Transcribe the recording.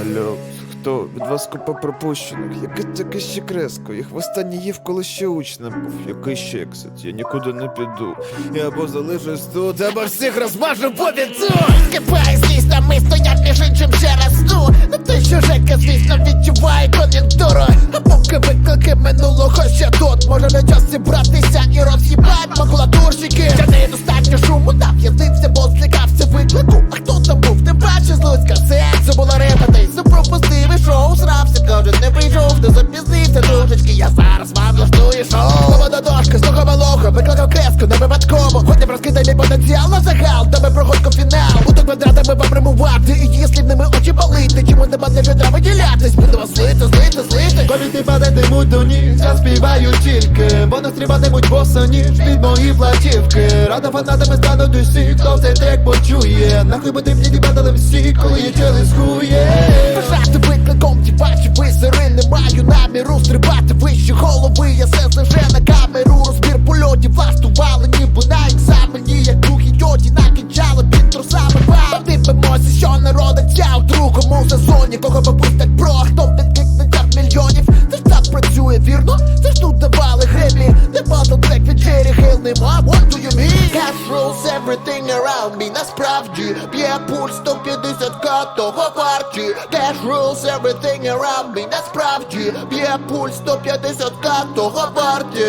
Алло, хто? Від вас купа пропущених. Яке таке ще креско? Їх востаннє їв, коли ще учнем був. Який ще ексит? Я нікуди не піду. Я або залишусь тут, або всіх розмажу по віцу! Скипай, звісно, ми стоять між іншим через Ну той що Жека, звісно, відчуває кон'юнктуру А поки виклики минулого ще тут Може на час зібратися шоу Молода дошка, слуга малого, викликав креску, не випадково. Хотів розкидай мій потенціал на загал, тебе проходько фінал. Буду квадратами вам римувати, і її слівними очі палити. Чому нема не відра виділятись, буду вас злити, злити, злити Ковіти падатимуть до ніг, заспіваю тільки Бо настрібатимуть босоні від мої платівки. Рада фанатами стануть усі, хто цей трек почує. Нахуй потрібні ті батали всі, коли є челес хує Бажати викликом ті ваші визири Не маю наміру стрибати вище голови другому сезоні Кого випустять про, хто відкикне так мільйонів. Це ж так працює, вірно? Це ж тут давали гремі Не батл трек від Джері Хейл нема, what do you mean? Cash rules everything around me. Насправді б'є пульс 150 к того варті Cash rules everything around me. Насправді б'є пульс 150 к того варті